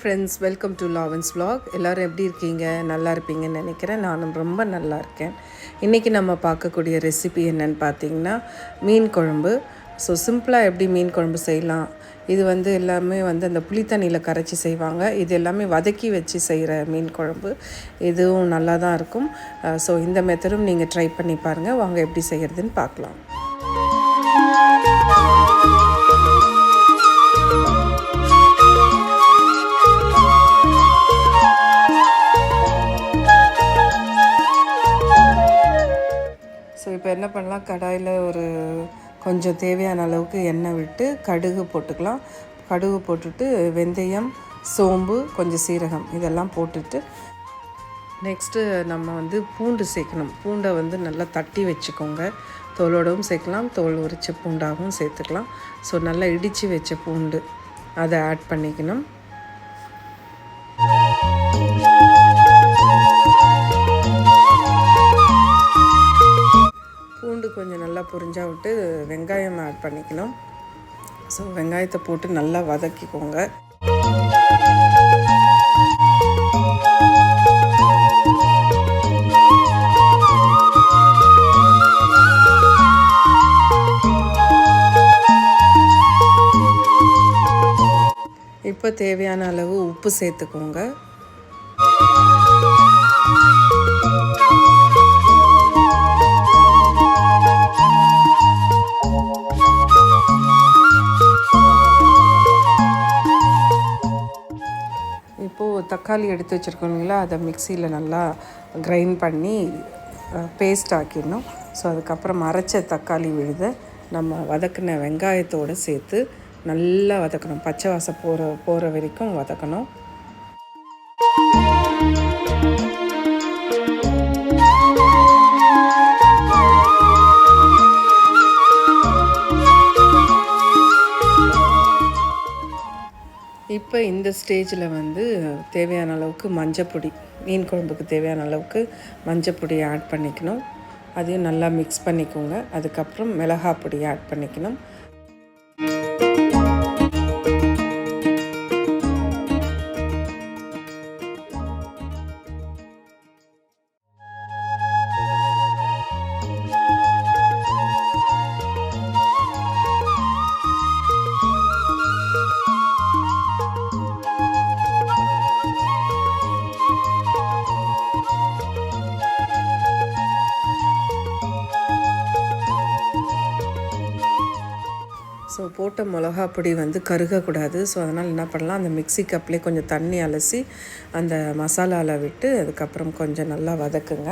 Friends welcome to லாவன்ஸ் vlog. எல்லோரும் எப்படி இருக்கீங்க? நல்லா இருப்பீங்கன்னு நினைக்கிறேன். நானும் ரொம்ப நல்லா இருக்கேன். இன்றைக்கி நம்ம பார்க்கக்கூடிய ரெசிபி என்னென்னு பார்த்தீங்கன்னா மீன் குழம்பு. ஸோ சிம்பிளாக எப்படி மீன் குழம்பு செய்யலாம்? இது வந்து எல்லாமே வந்து அந்த புளித்தண்ணியில் கரைச்சி செய்வாங்க. இது எல்லாமே வதக்கி வச்சு செய்கிற மீன் குழம்பு. இதுவும் நல்லா தான் இருக்கும் ஸோ இந்த மெத்தடும் நீங்கள் ட்ரை பண்ணி பாருங்கள் வாங்க எப்படி செய்கிறதுன்னு பார்க்கலாம். என்ன பண்ணலாம்? கடாயில் ஒரு கொஞ்சம் தேவையான அளவுக்கு எண்ணெய் விட்டு கடுகு போட்டுக்கலாம். கடுகு போட்டுட்டு வெந்தயம் சோம்பு கொஞ்சம் சீரகம் இதெல்லாம் போட்டுட்டு நெக்ஸ்ட்டு நம்ம வந்து பூண்டு சேர்க்கணும். பூண்டை வந்து நல்லா தட்டி வச்சுக்கோங்க. தோலோடவும் சேர்க்கலாம். தோல் உரிச்ச பூண்டாகவும் சேர்த்துக்கலாம். ஸோ நல்லா இடித்து வச்ச பூண்டு அதை ஆட் பண்ணிக்கணும். நல்லா புரிஞ்சா விட்டு வெங்காயம் ஆட் பண்ணிக்கணும். ஸோ வெங்காயத்தை போட்டு நல்லா வதக்கிக்கோங்க. இப்போ தேவையான அளவு உப்பு சேர்த்துக்கோங்க. இப்போது தக்காளி எடுத்து வச்சுருக்கோங்களா அதை மிக்சியில் நல்லா கிரைண்ட் பண்ணி பேஸ்ட் ஆக்கிடணும். ஸோ அதுக்கப்புறம் அரைச்ச தக்காளி விழுத. நம்ம வதக்கின வெங்காயத்தோடு சேர்த்து நல்லா வதக்கணும். பச்சை வாசம் போகிற போகிற வரைக்கும் வதக்கணும். இந்த ஸ்டேஜில் வந்து தேவையான அளவுக்கு மஞ்சப்பொடி மீன் குழம்புக்கு தேவையான அளவுக்கு மஞ்சப்பொடி ஆட் பண்ணிக்கணும். அதையும் நல்லா மிக்ஸ் பண்ணிக்கோங்க. அதுக்கப்புறம் மிளகாய் பொடி ஆட் பண்ணிக்கணும். ஸோ போட்ட மிளகா பொடி வந்து கருகக்கூடாது. ஸோ அதனால் என்ன பண்ணலாம்? அந்த மிக்ஸி கப்லேயே கொஞ்சம் தண்ணி அலசி அந்த மசாலாவில் விட்டு அதுக்கப்புறம் கொஞ்சம் நல்லா வதக்குங்க.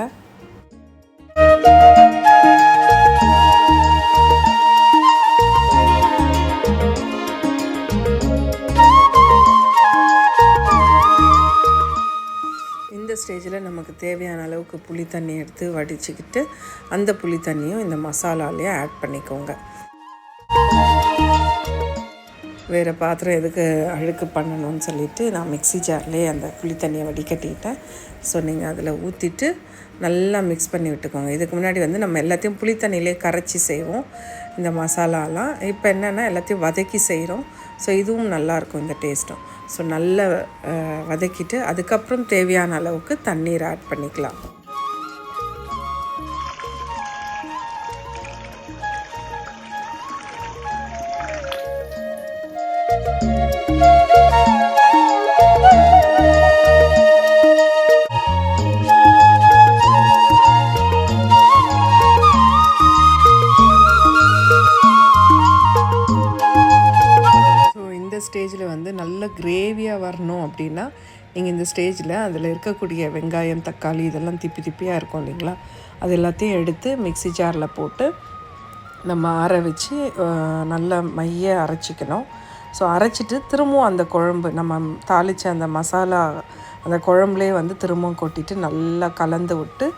இந்த ஸ்டேஜில் நமக்கு தேவையான அளவுக்கு புளி தண்ணி எடுத்து வடிச்சுக்கிட்டு அந்த புளி தண்ணியும் இந்த மசாலாலேயே ஆட் பண்ணிக்கோங்க. வேறு பாத்திரம் எதுக்கு அழுக்கு பண்ணணும்னு சொல்லிவிட்டு நான் மிக்ஸி ஜார்லேயே அந்த புளி தண்ணியை வடிகட்டிட்டேன். ஸோ நீங்கள் அதில் ஊற்றிட்டு நல்லா மிக்ஸ் பண்ணி விட்டுக்கோங்க. இதுக்கு முன்னாடி வந்து நம்ம எல்லாத்தையும் புளி தண்ணியிலே கரைச்சி செய்வோம். இந்த மசாலாலாம். இப்போ என்னென்னா எல்லாத்தையும் வதக்கி செய்கிறோம் ஸோ இதுவும் நல்லாயிருக்கும் இந்த டேஸ்ட்டும் ஸோ நல்லா வதக்கிட்டு அதுக்கப்புறம் தேவையான அளவுக்கு தண்ணீர் ஆட் பண்ணிக்கலாம். நல்ல கிரேவியாக வரணும் அப்படின்னா நீங்கள் இந்த ஸ்டேஜில் அதில் இருக்கக்கூடிய வெங்காயம் தக்காளி இதெல்லாம் திப்பி திப்பியாக இருக்கும் இல்லைங்களா? அது எல்லாத்தையும் எடுத்து மிக்ஸி ஜாரில் போட்டு நம்ம ஆற வச்சு நல்லா மைய அரைச்சிக்கணும். ஸோ அரைச்சிட்டு திரும்பவும் அந்த குழம்பு நம்ம தாளித்த அந்த மசாலா அந்த குழம்புலேயே வந்து திரும்பவும் கொட்டிட்டு நல்லா கலந்து விட்டு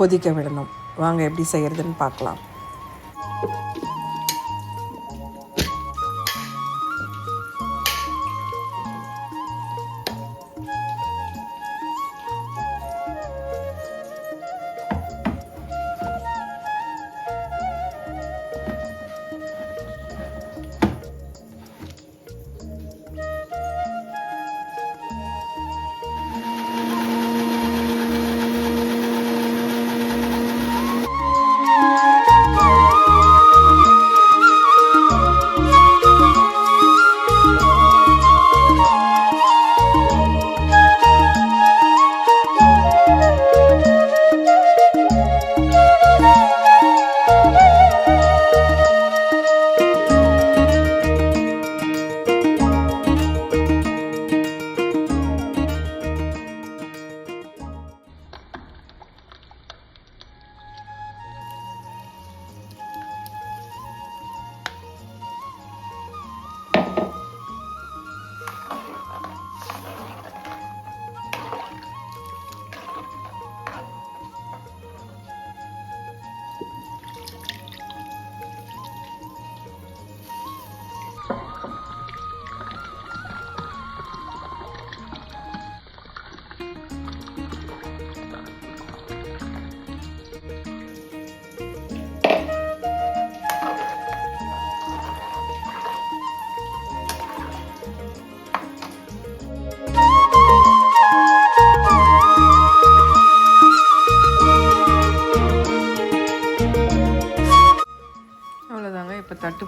கொதிக்க விடணும். வாங்க எப்படி செய்கிறதுன்னு பார்க்கலாம்.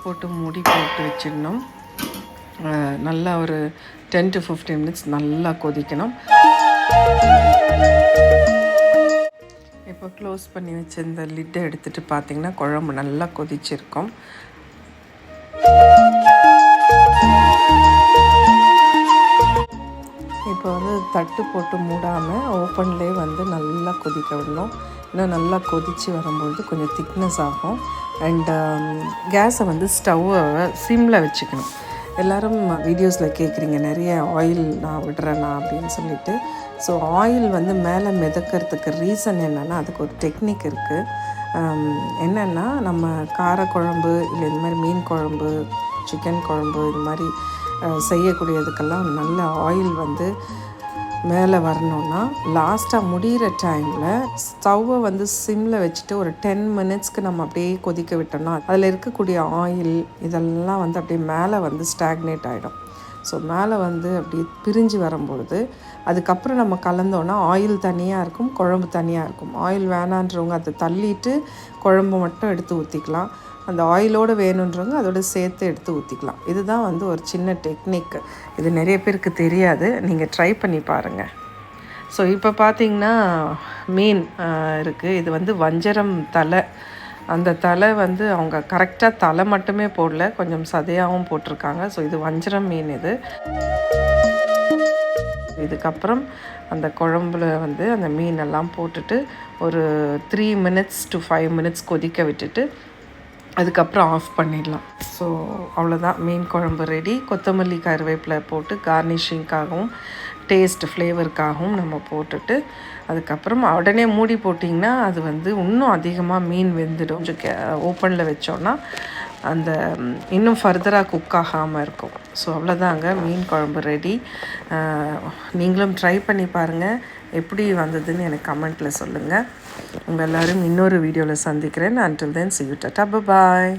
போட்டு மூடி போட்டு வச்சிடணும். நல்லா ஒரு டென் டு ஃபிஃப்டீன் மினிட்ஸ் நல்லா கொதிக்கணும். இப்போ க்ளோஸ் பண்ணி வச்சிருந்த லிட்டை எடுத்துகிட்டு பார்த்தீங்கன்னா குழம்பு நல்லா கொதிச்சிருக்கும். இப்போ வந்து தட்டு போட்டு மூடாமல் ஓப்பன்லேயே வந்து நல்லா கொதிக்க விடணும். இன்னும் நல்லா கொதித்து வரும்பொழுது கொஞ்சம் திக்னஸ் ஆகும். Um, அண்டு கேஸை வந்து ஸ்டவ்வை சிம்மில் வச்சுக்கணும். எல்லோரும் வீடியோஸில் கேட்குறீங்க நிறைய ஆயில் நான் விடுறேண்ணா அப்படின்னு சொல்லிட்டு. ஸோ ஆயில் வந்து மேலே மிதக்கிறதுக்கு ரீசன் என்னென்னா அதுக்கு ஒரு டெக்னிக் இருக்குது um, என்னென்னா நம்ம காரக்குழம்பு இல்லை இந்த மாதிரி மீன் குழம்பு சிக்கன் குழம்பு இது மாதிரி செய்யக்கூடியதுக்கெல்லாம் நல்ல ஆயில் வந்து மேலே வரணும்னா லாஸ்ட்டாக முடிகிற டைமில் ஸ்டவ்வை வந்து சிம்மில் வச்சுட்டு ஒரு டென் மினிட்ஸ்க்கு நம்ம அப்படியே கொதிக்க விட்டோம்னா அதில் இருக்கக்கூடிய ஆயில் இதெல்லாம் வந்து அப்படியே மேலே வந்து ஸ்டாக்னேட் ஆகிடும் ஸோ மேலே வந்து அப்படி பிரிஞ்சு வரும்பொழுது அதுக்கப்புறம் நம்ம கலந்தோன்னா ஆயில் தனியாக இருக்கும் குழம்பு தனியாக இருக்கும். ஆயில் வேணான்றவங்க அதை தள்ளிட்டு குழம்பு மட்டும் எடுத்து ஊற்றிக்கலாம் அந்த ஆயிலோடு வேணுன்றவங்க அதோட சேர்த்து எடுத்து ஊற்றிக்கலாம் இதுதான் வந்து ஒரு சின்ன டெக்னிக் இது நிறைய பேருக்கு தெரியாது. நீங்கள் ட்ரை பண்ணி பாருங்கள் ஸோ இப்போ பார்த்தீங்கன்னா மீன் இருக்குது இது வந்து வஞ்சரம் தலை. அந்த தலை வந்து அவங்க கரெக்டாக தலை மட்டுமே போடல கொஞ்சம் சதையாகவும் போட்டிருக்காங்க. ஸோ இது வஞ்சரம் மீன் இது. இதுக்கப்புறம் அந்த குழம்புல வந்து அந்த மீனெல்லாம் போட்டுட்டு ஒரு three minutes to five minutes கொதிக்க விட்டுட்டு அதுக்கப்புறம் ஆஃப் பண்ணிடலாம். ஸோ அவ்வளோதான் மீன் குழம்பு ரெடி கொத்தமல்லி கருவேப்பிலை போட்டு கார்னிஷிங்காகவும் டேஸ்ட் ஃப்ளேவருக்காகவும் நம்ம போட்டுட்டு அதுக்கப்புறம் உடனே மூடி போட்டிங்கன்னா அது வந்து இன்னும் அதிகமாக மீன் வெந்துடும். கொஞ்சம் கே ஓப்பனில் வச்சோன்னா அந்த இன்னும் ஃபர்தராக குக் ஆகாமல் இருக்கும். ஸோ அவ்வளோதாங்க மீன் குழம்பு ரெடி நீங்களும் ட்ரை பண்ணி பாருங்கள் எப்படி வந்ததுன்னு எனக்கு கமெண்ட்டில் சொல்லுங்கள் உங்கள் எல்லோரும் இன்னொரு வீடியோவில் சந்திக்கிறேன். Until then see you tata bye